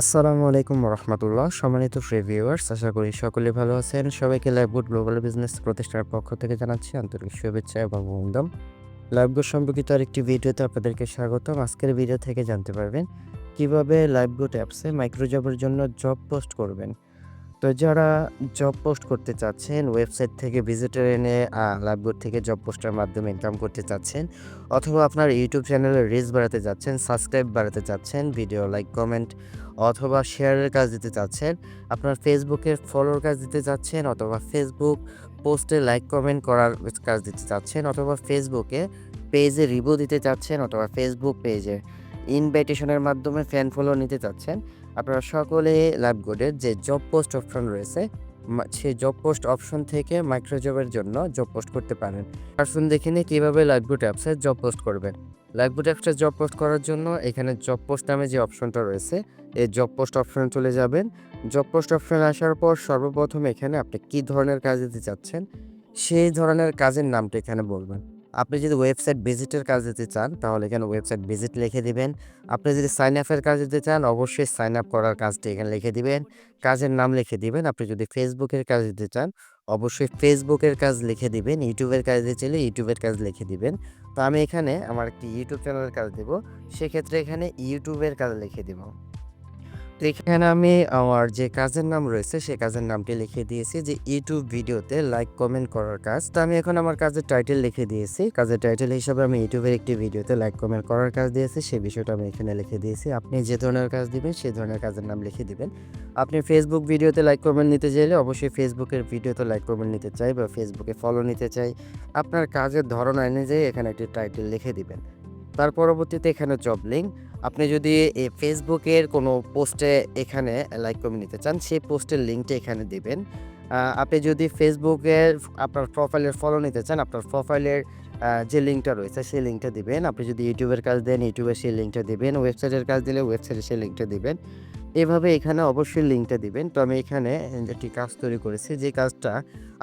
আসসালামু আলাইকুম রহমতুল্লাহ সম্মানিত রিভিউয়ার্স আশা করি সকলে ভালো আছেন। সবাইকে লাইভগুড গ্লোবাল বিজনেস প্রতিষ্ঠানের পক্ষ থেকে জানাচ্ছি আন্তরিক শুভেচ্ছা এবং অভিনন্দন। লাইভগুড সম্পর্কিত আরেকটি ভিডিওতে আপনাদেরকে স্বাগতম। আজকের ভিডিও থেকে জানতে পারবেন কীভাবে লাইভগুড অ্যাপসে মাইক্রোজবের জন্য জব পোস্ট করবেন। তো যারা জব পোস্ট করতে চাচ্ছেন ওয়েবসাইট থেকে ভিজিটার এনে লাইভগুড থেকে জব পোস্টের মাধ্যমে ইনকাম করতে চাচ্ছেন অথবা আপনার ইউটিউব চ্যানেলের রিচ বাড়াতে চাচ্ছেন সাবস্ক্রাইব বাড়াতে চাচ্ছেন ভিডিও লাইক কমেন্ট অথবা শেয়ারের কাজ দিতে চাচ্ছেন, আপনার ফেসবুকের ফলোর কাজ দিতে চাচ্ছেন, অথবা ফেসবুক পোস্টে লাইক কমেন্ট করার কাজ দিতে চাচ্ছেন, অথবা ফেসবুকে পেজে রিভিউ দিতে চাচ্ছেন, অথবা ফেসবুক পেজে ইনভাইটেশনের মাধ্যমে ফ্যান ফলো নিতে চাচ্ছেন, আপনারা সকলে লাইভগুডের যে জব পোস্ট অপশন রয়েছে সেই জব পোস্ট অপশন থেকে মাইক্রোজবের জন্য জব পোস্ট করতে পারেন। আসুন দেখে নিই কীভাবে লাইভগুড অ্যাপসে জব পোস্ট করবেন। লাইভগুড অ্যাপসে জব পোস্ট করার জন্য এখানে জব পোস্ট নামে যে অপশনটা রয়েছে, এই জব পোস্ট অপশনে চলে যাবেন। জব পোস্ট অপশনে আসার পর সর্বপ্রথম এখানে আপনি কী ধরনের কাজ দিতে চাচ্ছেন, সেই ধরনের কাজের নামটা এখানে বলবেন। আপনি যদি ওয়েবসাইট ভিজিটের কাজ দিতে চান, তাহলে এখানে ওয়েবসাইট ভিজিট লিখে দিবেন। আপনি যদি সাইন আপের কাজ দিতে চান, অবশ্যই সাইন আপ করার কাজটি এখানে লিখে দিবেন। কাজের নাম লিখে দিবেন। আপনি যদি ফেসবুকের কাজ দিতে চান অবশ্যই ফেসবুকের কাজ লিখে দিবেন, ইউটিউবের কাজ চাইলে ইউটিউবের কাজ লিখে দিবেন। তো আমি এখানে আমার একটি ইউটিউব চ্যানেলের কাজ দেবো, সেক্ষেত্রে এখানে ইউটিউবের কাজ লিখে দিব। এখানে আমি আমার যে কাজের নাম রয়েছে সেই কাজের নামটি লিখে দিয়েছি যে ইউটিউব ভিডিওতে লাইক কমেন্ট করার কাজ। তো আমি এখন আমার কাজের টাইটেল লিখে দিয়েছি। কাজের টাইটেল হিসাবে আমি ইউটিউবের একটি ভিডিওতে লাইক কমেন্ট করার কাজ দিয়েছি। সেই বিষয়টা আমি এখানে লিখে দিয়েছি। আপনি যে ধরনের কাজ দিবেন সেই ধরনের কাজের নাম লিখে দিবেন। আপনি ফেসবুক ভিডিওতে লাইক কমেন্ট নিতে চাইলে অবশ্যই ফেসবুকের ভিডিওতে লাইক কমেন্ট নিতে চাই বা ফেসবুকে ফলো নিতে চাই। আপনার কাজের ধরন অনুযায়ী এখানে একটি টাইটেল লিখে দিবেন। তার পরবর্তীতে এখানে জব লিঙ্ক আপনি যদি ফেসবুকের কোনো পোস্টে এখানে লাইক কমেন্ট নিতে চান, সেই পোস্টের লিঙ্কটা এখানে দিবেন। আপনি যদি ফেসবুকের আপনার প্রোফাইলের ফলো নিতে চান, আপনার প্রোফাইলের যে লিঙ্কটা রয়েছে, সেই লিঙ্কটা দিবেন। আপনি যদি ইউটিউবের কাজ দেন ইউটিউবের সেই লিঙ্কটা দিবেন। ওয়েবসাইটের কাজ দিলে ওয়েবসাইটের সেই লিঙ্কটা দিবেন। এভাবে এখানে অবশ্যই লিঙ্কটা দিবেন। তো আমি এখানে একটি কাজ তৈরি করেছি, যে কাজটা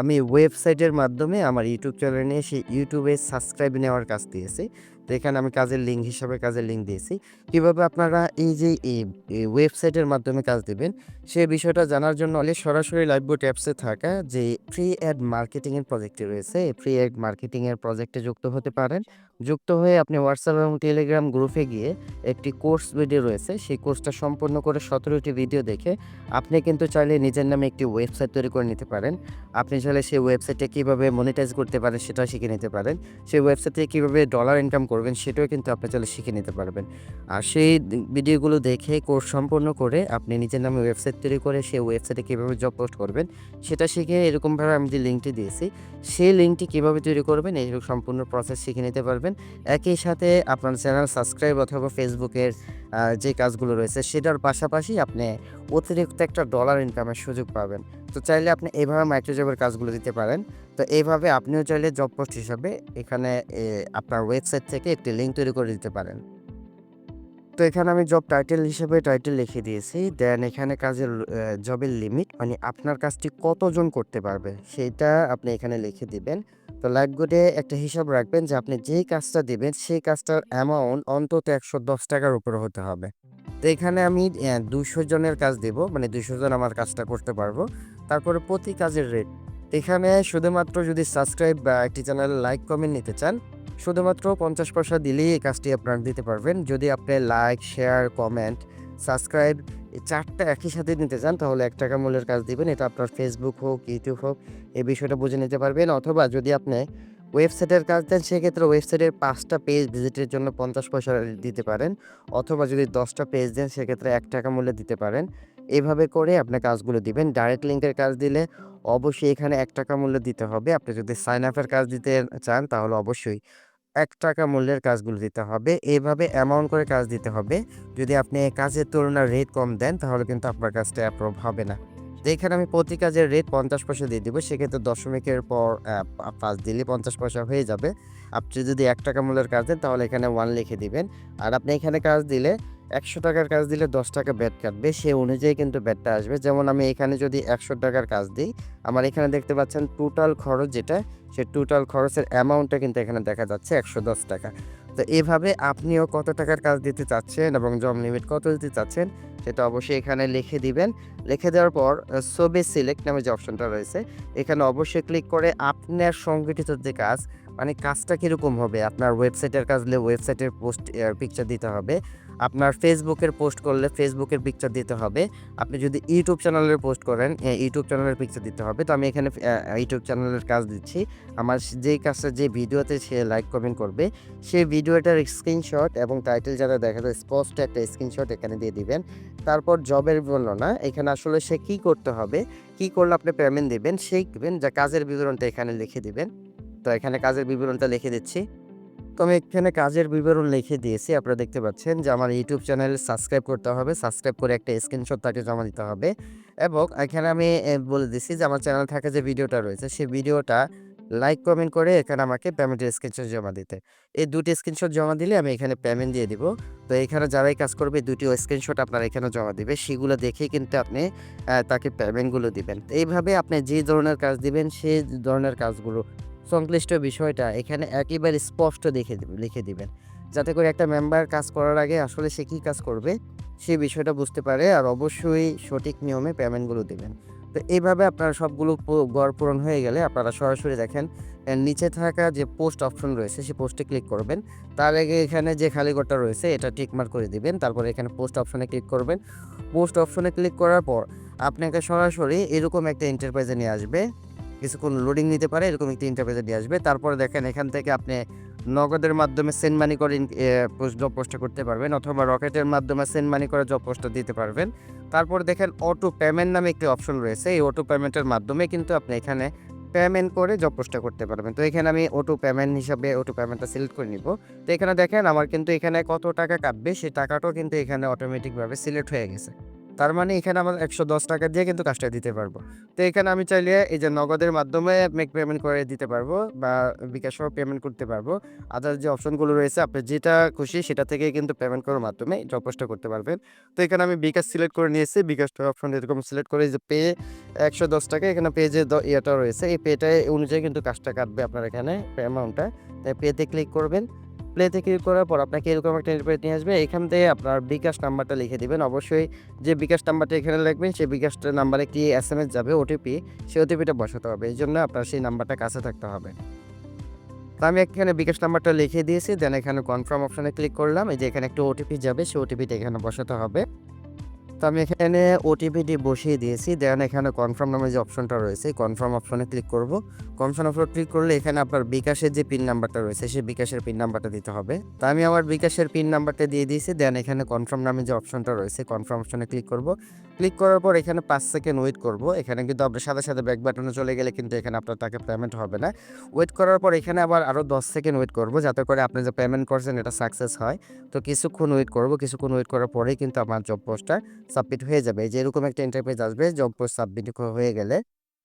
আমি ওয়েবসাইটের মাধ্যমে আমার ইউটিউব চ্যানেলে সেই ইউটিউবে সাবস্ক্রাইব নেওয়ার কাজ দিয়েছি। এখানে আমি কাজের লিঙ্ক হিসাবে কাজের লিঙ্ক দিয়েছি। কীভাবে আপনারা এই যে ওয়েবসাইটের মাধ্যমে কাজ দেবেন সেই বিষয়টা জানার জন্য হলে সরাসরি লাইভ লাইভবোট অ্যাপসে থাকা যে ফ্রি অ্যাড মার্কেটিংয়ের প্রজেক্টটি রয়েছে ফ্রি অ্যাড মার্কেটিংয়ের প্রজেক্টে যুক্ত হতে পারেন। যুক্ত হয়ে আপনি হোয়াটসঅ্যাপ এবং টেলিগ্রাম গ্রুপে গিয়ে একটি কোর্স ভিডিও রয়েছে, সেই কোর্সটা সম্পূর্ণ করে সতেরোটি ভিডিও দেখে আপনি কিন্তু চাইলে নিজের নামে একটি ওয়েবসাইট তৈরি করে নিতে পারেন। আপনি চাইলে সেই ওয়েবসাইটে কীভাবে মনিটাইজ করতে পারেন সেটা শিখে নিতে পারেন। সেই ওয়েবসাইটে কীভাবে ডলার ইনকাম করবেন সেটাও কিন্তু আপনি চাইলে শিখে নিতে পারবেন। আর সেই ভিডিওগুলো দেখে কোর্স সম্পন্ন করে আপনি নিজের নামে ওয়েবসাইট তৈরি করে সেই ওয়েবসাইটে কীভাবে জব পোস্ট করবেন, সেটা শিখে এরকমভাবে আমি যে লিঙ্কটি দিয়েছি, সেই লিঙ্কটি কীভাবে তৈরি করবেন, এই সম্পূর্ণ প্রসেস শিখে নিতে পারবেন। একই সাথে আপনার চ্যানেল সাবস্ক্রাইব অথবা ফেসবুকের যে কাজগুলো রয়েছে সেটার পাশাপাশি আপনি অতিরিক্ত একটা ডলার ইনকামের সুযোগ পাবেন। তো চাইলে আপনি এইভাবে মাইক্রোজবের কাজগুলো দিতে পারেন। তো এইভাবে আপনিও চাইলে জব পোস্ট হিসাবে এখানে আপনার ওয়েবসাইট থেকে একটি লিঙ্ক তৈরি করে দিতে পারেন। তো এখানে আমি জব টাইটেল হিসেবে টাইটেল লিখে দিয়েছি। দেন এখানে কাজের জবের লিমিট মানে আপনার কাজটি কতজন করতে পারবে সেটা আপনি এখানে লিখে দিবেন। তো লাইকগুডে একটা হিসাব রাখবেন যে আপনি যেই কাজটা দিবেন, সেই কাজটার অ্যামাউন্ট অন্তত একশো দশ টাকার উপরে হতে হবে। তো এখানে আমি দুশো জনের কাজ দেব মানে দুশো জন আমার কাজটা করতে পারব। তারপরে প্রতি কাজের রেট এখানে শুধুমাত্র যদি সাবস্ক্রাইব বা একটি চ্যানেল লাইক কমেন্ট নিতে চান, শুধুমাত্র পঞ্চাশ পয়সা দিলেই এই কাজটি আপনার দিতে পারবেন। যদি আপনি লাইক শেয়ার কমেন্ট সাবস্ক্রাইব চারটা একই সাথে নিতে চান, তাহলে এক টাকা মূল্যের কাজ দিবেন। এটা আপনার ফেসবুক হোক ইউটিউব হোক, এই বিষয়টা বুঝে নিতে পারবেন। অথবা যদি আপনি ওয়েবসাইটের কাজ দেন, সেক্ষেত্রে ওয়েবসাইটের পাঁচটা পেজ ভিজিটের জন্য পঞ্চাশ পয়সা দিতে পারেন। অথবা যদি দশটা পেজ দেন, সেক্ষেত্রে এক টাকা মূল্যে দিতে পারেন। এভাবে করে আপনি কাজগুলো দিবেন। ডাইরেক্ট লিঙ্কের কাজ দিলে অবশ্যই এখানে এক টাকা মূল্য দিতে হবে। আপনি যদি সাইন আপের কাজ দিতে চান, তাহলে অবশ্যই এক টাকা মূল্যের কাজগুলো দিতে হবে। এভাবে অ্যামাউন্ট করে কাজ দিতে হবে। যদি আপনি কাজের তুলনায় রেট কম দেন, তাহলে কিন্তু আপনার কাজটা অ্যাপ্রুভ হবে না। যেখানে আমি প্রতি কাজের রেট পঞ্চাশ পয়সা দিয়ে দিব। সেক্ষেত্রে দশমিকের পর পাঁচ দিলে পঞ্চাশ পয়সা হয়ে যাবে। আপনি যদি এক টাকা মূল্যের কাজ দেন, তাহলে এখানে ওয়ান লিখে দিবেন। আর আপনি এখানে কাজ দিলে একশো টাকার কাজ দিলে দশ টাকা ব্যাট কাটবে সে অনুযায়ী কিন্তু ব্যাটটা আসবে। যেমন আমি এখানে যদি একশো টাকার কাজ দিই, আমার এখানে দেখতে পাচ্ছেন টোটাল খরচ যেটা সে টোটাল খরচের অ্যামাউন্টটা কিন্তু এখানে দেখা যাচ্ছে একশো দশ টাকা। তো এভাবে আপনিও কত টাকার কাজ দিতে চাচ্ছেন এবং জব লিমিট কত দিতে চাচ্ছেন, সেটা অবশ্যই এখানে লিখে দিবেন। লিখে দেওয়ার পর ছবি সিলেক্ট নামে যে অপশনটা রয়েছে, এখানে অবশ্যই ক্লিক করে আপনার সংগঠিত যে কাজ মানে কাজটা কীরকম হবে? আপনার ওয়েবসাইটের কাজ হলে ওয়েবসাইটের পোস্ট পিকচার দিতে হবে। আপনার ফেসবুকের পোস্ট করলে ফেসবুকের পিকচার দিতে হবে। আপনি যদি ইউটিউব চ্যানেলের পোস্ট করেন ইউটিউব চ্যানেলের পিকচার দিতে হবে। তো আমি এখানে ইউটিউব চ্যানেলের কাজ দিচ্ছি। আমার যেই কাজটা, যে ভিডিওতে সে লাইক কমেন্ট করবে সেই ভিডিওটার স্ক্রিনশট এবং টাইটেল যারা দেখা যায়, স্পষ্ট একটা স্ক্রিনশট এখানে দিয়ে দিবেন। তারপর জবের বর্ণনা এখানে আসলে সে কি করতে হবে, কি করলে আপনি পেমেন্ট দিবেন, সেই যা কাজের বিবরণটা এখানে লিখে দিবেন। তো এখানে কাজের বিবরণটা লিখে দিচ্ছি। তো আমি এখানে কাজের বিবরণ লিখে দিয়েছি। আপনারা দেখতে পাচ্ছেন যে আমার ইউটিউব চ্যানেল সাবস্ক্রাইব করতে হবে। সাবস্ক্রাইব করে একটা স্ক্রিনশট তাকে জমা দিতে হবে। এবং এখানে আমি বলে দিচ্ছি যে আমার চ্যানেল থাকে যে ভিডিওটা রয়েছে, সেই ভিডিওটা লাইক কমেন্ট করে এখানে আমাকে পেমেন্টের স্ক্রিনশট জমা দিতে। এই দুটি স্ক্রিনশট জমা দিলে আমি এখানে পেমেন্ট দিয়ে দিব। তো এখানে যারাই কাজ করবে দুটি স্ক্রিনশট আপনার এখানে জমা দিবে। সেগুলো দেখে কিন্তু আপনি তাকে পেমেন্টগুলো দিবেন। এইভাবে আপনি যে ধরনের কাজ দিবেন সেই ধরনের কাজগুলো সংশ্লিষ্ট বিষয়টা এখানে একেবারে স্পষ্ট দেখে লিখে দিবেন। যাতে করে একটা মেম্বার কাজ করার আগে আসলে সে কী কাজ করবে সেই বিষয়টা বুঝতে পারে আর অবশ্যই সঠিক নিয়মে পেমেন্টগুলো দিবেন। তো এইভাবে আপনারা সবগুলো গড় পূরণ হয়ে গেলে আপনারা সরাসরি দেখেন নিচে থাকা যে পোস্ট অপশন রয়েছে সেই পোস্টে ক্লিক করবেন। তার আগে এখানে যে খালি ঘরটা রয়েছে এটা টিক মার্ক করে দিবেন, তারপরে এখানে পোস্ট অপশনে ক্লিক করবেন। পোস্ট অপশনে ক্লিক করার পর আপনাকে সরাসরি এরকম একটা এন্টারপ্রাইজে নিয়ে আসবে। কিছুক্ষণ লোডিং নিতে পারে, এরকম একটি ইন্টারপ্রাইজে নিয়ে আসবে। তারপরে দেখেন, এখান থেকে আপনি নগদের মাধ্যমে সেন্ড মানি করে জব পোস্টটা করতে পারবেন অথবা রকেটের মাধ্যমে সেন্ড মানি করে জব পোস্টটা দিতে পারবেন। তারপর দেখেন অটো পেমেন্ট নামে একটি অপশন রয়েছে। এই অটো পেমেন্টের মাধ্যমে কিন্তু আপনি এখানে পেমেন্ট করে জব পোস্টটা করতে পারবেন। তো এখানে আমি অটো পেমেন্ট হিসাবে অটো পেমেন্টটা সিলেক্ট করে নিব। তো এখানে দেখেন, আমার কিন্তু এখানে কত টাকা কাটবে, সেই টাকাটাও কিন্তু এখানে অটোমেটিকভাবে সিলেক্ট হয়ে গেছে। তার মানে এখানে আমার একশো দশ টাকা দিয়ে কিন্তু কাজটা দিতে পারব। তো এখানে আমি চাইলে এই যে নগদের মাধ্যমে মেক পেমেন্ট করে দিতে পারব বা বিকাশও পেমেন্ট করতে পারব। আদার যে অপশনগুলো রয়েছে, আপনি যেটা খুশি সেটা থেকে কিন্তু পেমেন্ট করার মাধ্যমে জব করতে পারবেন। তো এখানে আমি বিকাশ সিলেক্ট করে নিয়েছি। বিকাশটা অপশন এরকম সিলেক্ট করে যে পে একশো দশ টাকা, এখানে পে যে ইয়েটা রয়েছে, এই পেটা অনুযায়ী কিন্তু কাজটা কাটবে আপনার এখানে অ্যামাউন্টটা তাই পেতে ক্লিক করবেন। প্লেতে ক্লিক করার পর আপনাকে এরকম একটা ইন্টারপ্রেট নিয়ে আসবে। এখান থেকে আপনার বিকাশ নাম্বারটা লিখে দেবেন। অবশ্যই যে বিকাশ নাম্বারটা এখানে লিখবেন, সেই বিকাশ নাম্বারে একটি এস এম এস যাবে ওটিপি সেই ওটিপিটা বসাতে হবে। এই জন্য আপনার সেই নাম্বারটা কাছে থাকতে হবে। তো আমি এখানে বিকাশ নাম্বারটা লিখে দিয়েছি। দেন এখানে কনফার্ম অপশানে ক্লিক করলাম। এই যে এখানে একটা ওটিপি যাবে, সেই ওটিপিটা এখানে বসাতে হবে। তো আমি এখানে ওটিপিটি বসিয়ে দিয়েছি। দেন এখানে কনফার্ম নামে যে অপশনটা রয়েছে কনফার্ম অপশনে ক্লিক করব। কনফার্ম অপশন ক্লিক করলে এখানে আপনার বিকাশের যে পিন নাম্বারটা রয়েছে, সেই বিকাশের পিন নাম্বারটা দিতে হবে। তা আমি আমার বিকাশের পিন নাম্বারটা দিয়ে দিয়েছি। দেন এখানে কনফার্ম নামে যে অপশনটা রয়েছে কনফার্ম অপশনে ক্লিক করব। ক্লিক করার পর এখানে পাঁচ সেকেন্ড ওয়েট করব। এখানে কিন্তু আপনার সাথে সাথে ব্যাক বাটনে চলে গেলে কিন্তু এখানে আপনার তাকে পেমেন্ট হবে না। ওয়েট করার পর এখানে আবার আরও দশ সেকেন্ড ওয়েট করব যাতে করে আপনি যে পেমেন্ট করছেন এটা সাকসেস হয়। তো কিছুক্ষণ ওয়েট করব, কিছুক্ষণ ওয়েট করার পরেই কিন্তু আমার জব পোস্টটা সাবমিট হয়ে যাবে। যেরকম একটা ইন্টারপ্রাইজ আসবে জব পোস্ট সাবমিট হয়ে গেলে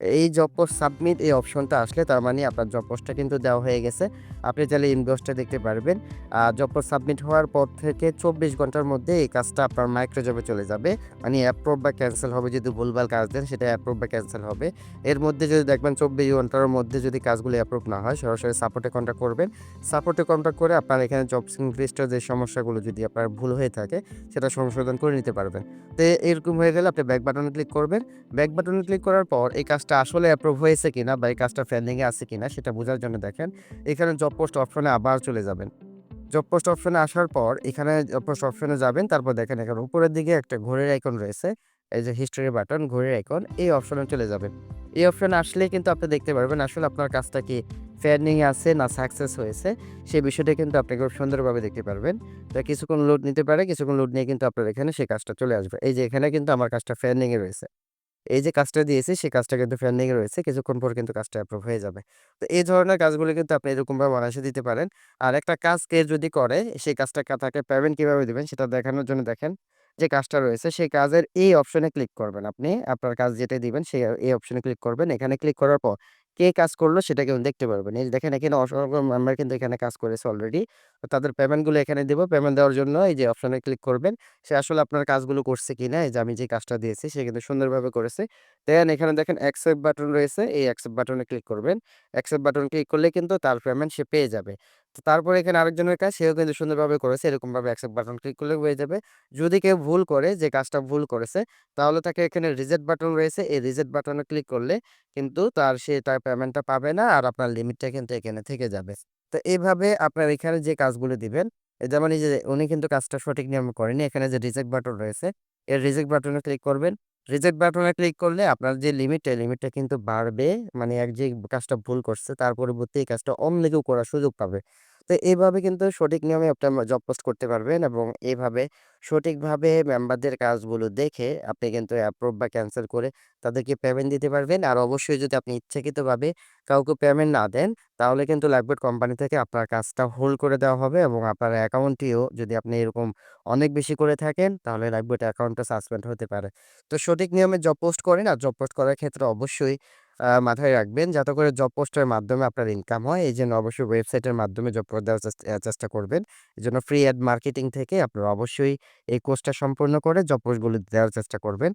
এই জব পোস্ট সাবমিট এই অপশনটা আসলে তার মানে আপনার জব পোস্টটা কিন্তু দেওয়া হয়ে গেছে। আপনি চাইলে ইনভয়েসটা দেখতে পারবেন। আর জব পোস্ট সাবমিট হওয়ার পর থেকে চব্বিশ ঘণ্টার মধ্যে এই কাজটা আপনার মাইক্রো জবে চলে যাবে। মানে অ্যাপ্রুভ বা ক্যান্সেল হবে যদি ভুলভাল কাজ দেন, সেটা অ্যাপ্রুভ বা ক্যান্সেল হবে। এর মধ্যে যদি দেখবেন চব্বিশ ঘণ্টার মধ্যে যদি কাজগুলো অ্যাপ্রুভ না হয়, সরাসরি সাপোর্টে কন্ট্যাক্ট করবেন। সাপোর্টে কন্ট্যাক্ট করে আপনার এখানে জব লিস্টের যে সমস্যাগুলো যদি আপনার ভুল হয়ে থাকে, সেটা সংশোধন করে নিতে পারবেন। তো এরকম হয়ে গেলে আপনি ব্যাক বাটনে ক্লিক করবেন। ব্যাক বাটনে ক্লিক করার পর এই কাজটা আসলে অ্যাপ্রুভ হয়েছে কিনা বা এই কাজটা পেন্ডিংয়ে আছে কিনা সেটা বোঝার জন্য দেখেন, এখানে জব পোস্ট অপশনে আবার চলে যাবেন। জব পোস্ট অপশনে আসার পর এখানে জব পোস্ট অপশনে যাবেন, তারপর দেখেন এখানে উপরের দিকে একটা ঘোরের আইকন রয়েছে, এই যে হিস্টোরি বাটন ঘোরের আইকন এই অপশনে চলে যাবেন। এই অপশনে আসলে কিন্তু আপনি দেখতে পারবেন আসলে আপনার কাজটা কি পেন্ডিং আছে না সাকসেস হয়েছে সেই বিষয়টা কিন্তু আপনি খুব সুন্দরভাবে দেখতে পারবেন। তো কিছুক্ষণ লোড নিতে পারে, কিছুক্ষণ লোড নিয়ে কিন্তু আপনার এখানে সেই কাজটা চলে আসবে। এই যে এখানে কিন্তু আমার কাজটা পেন্ডিংয়ে রয়েছে। এই যে কাজটা দিয়েছি, সেই কাজটা কিন্তু পেন্ডিং রয়েছে। কিছুক্ষণ পর কিন্তু কাজটা অ্যাপ্রুভ হয়ে যাবে। তো এই ধরনের কাজগুলো কিন্তু আপনি এরকমভাবে অনায়াসে দিতে পারেন। আর একটা কাজ কে যদি করে, সেই কাজটা তাকে পেমেন্ট কীভাবে দেবেন সেটা দেখানোর জন্য দেখেন যে কাজটা রয়েছে, সেই কাজের এই অপশনে ক্লিক করবেন আপনি। আপনার কাজ যেটা দিবেন, সেই এই অপশনে ক্লিক করবেন। এখানে ক্লিক করার পর কে কাজ করল সেটা কিন্তু দেখতে পারবেন। এই দেখেন এখানে অসংখ্য মেম্বার কিন্তু এখানে কাজ করেছে অলরেডি তাদের পেমেন্টগুলো এখানে দেব। পেমেন্ট দেওয়ার জন্য এই যে অপশানে ক্লিক করবেন। সে আসলে আপনার কাজগুলো করছে কিনা, এই যে আমি যে কাজটা দিয়েছি সে কিন্তু সুন্দরভাবে করেছে। দেন এখানে দেখেন অ্যাকসেপ্ট বাটন রয়েছে। এই অ্যাকসেপ্ট বাটনে ক্লিক করবেন। অ্যাকসেপ্ট বাটন ক্লিক করলে কিন্তু তার পেমেন্ট সে পেয়ে যাবে। তো তারপরে এখানে আরেকজনের কাজ সেও কিন্তু সুন্দরভাবে করেছে। এরকমভাবে অ্যাকসেপ্ট বাটন ক্লিক করলে হয়ে যাবে। যদি কেউ ভুল করে যে কাজটা ভুল করেছে, তাহলে তাকে এখানে রিজেক্ট বাটন রয়েছে। এই রিজেক্ট বাটনে ক্লিক করলে কিন্তু তার সে তার পেমেন্টটা পাবে না। আর আপনার লিমিটটা কিন্তু এখানে থেকে যাবে। তো এইভাবে আপনার এখানে যে কাজগুলো দিবেন, যেমন এই যে উনি কিন্তু কাজটা সঠিক নিয়মে করেনি। এখানে যে রিজেক্ট বাটন রয়েছে, এর রিজেক্ট বাটনে ক্লিক করবেন। রিজেক্ট বাটনে ক্লিক করলে আপনার যে লিমিট লিমিটটা কিন্তু বাড়বে। মানে এক যে কাজটা ভুল করছে, তার পরবর্তী এই কাজটা অন্য কেউ করার সুযোগ পাবে। তো এভাবে কিন্তু সঠিক নিয়মে আপনি জব পোস্ট করতে পারবেন এবং এভাবে সঠিকভাবে মেম্বারদের কাজগুলো দেখে আপনি কিন্তু অ্যাপ্রুভ বা ক্যান্সেল করে তাদেরকে পেমেন্ট দিতে পারবেন। আর অবশ্যই যদি আপনি ইচ্ছাকৃতভাবে কাউকে পেমেন্ট না দেন, তাহলে কিন্তু লাইফবোট কোম্পানি থেকে আপনার কাজটা হোল্ড করে দেওয়া হবে এবং আপনার অ্যাকাউন্টটিও যদি আপনি এরকম অনেক বেশি করে থাকেন, তাহলে লাইফবোট অ্যাকাউন্টটা সাসপেন্ড হতে পারে। তো সঠিক নিয়মে জব পোস্ট করেন আর জব পোস্ট করার ক্ষেত্রে অবশ্যই মাথায় রাখবেন যাতে করে জব পোস্টের মাধ্যমে আপনার ইনকাম হয়। এই জন্য অবশ্যই ওয়েবসাইটের মাধ্যমে জব পোস্ট দেওয়ার চেষ্টা করবেন। এই জন্য ফ্রি অ্যাড মার্কেটিং থেকে আপনারা অবশ্যই এই কোর্সটা সম্পূর্ণ করে জব পোস্টগুলো দেওয়ার চেষ্টা করবেন।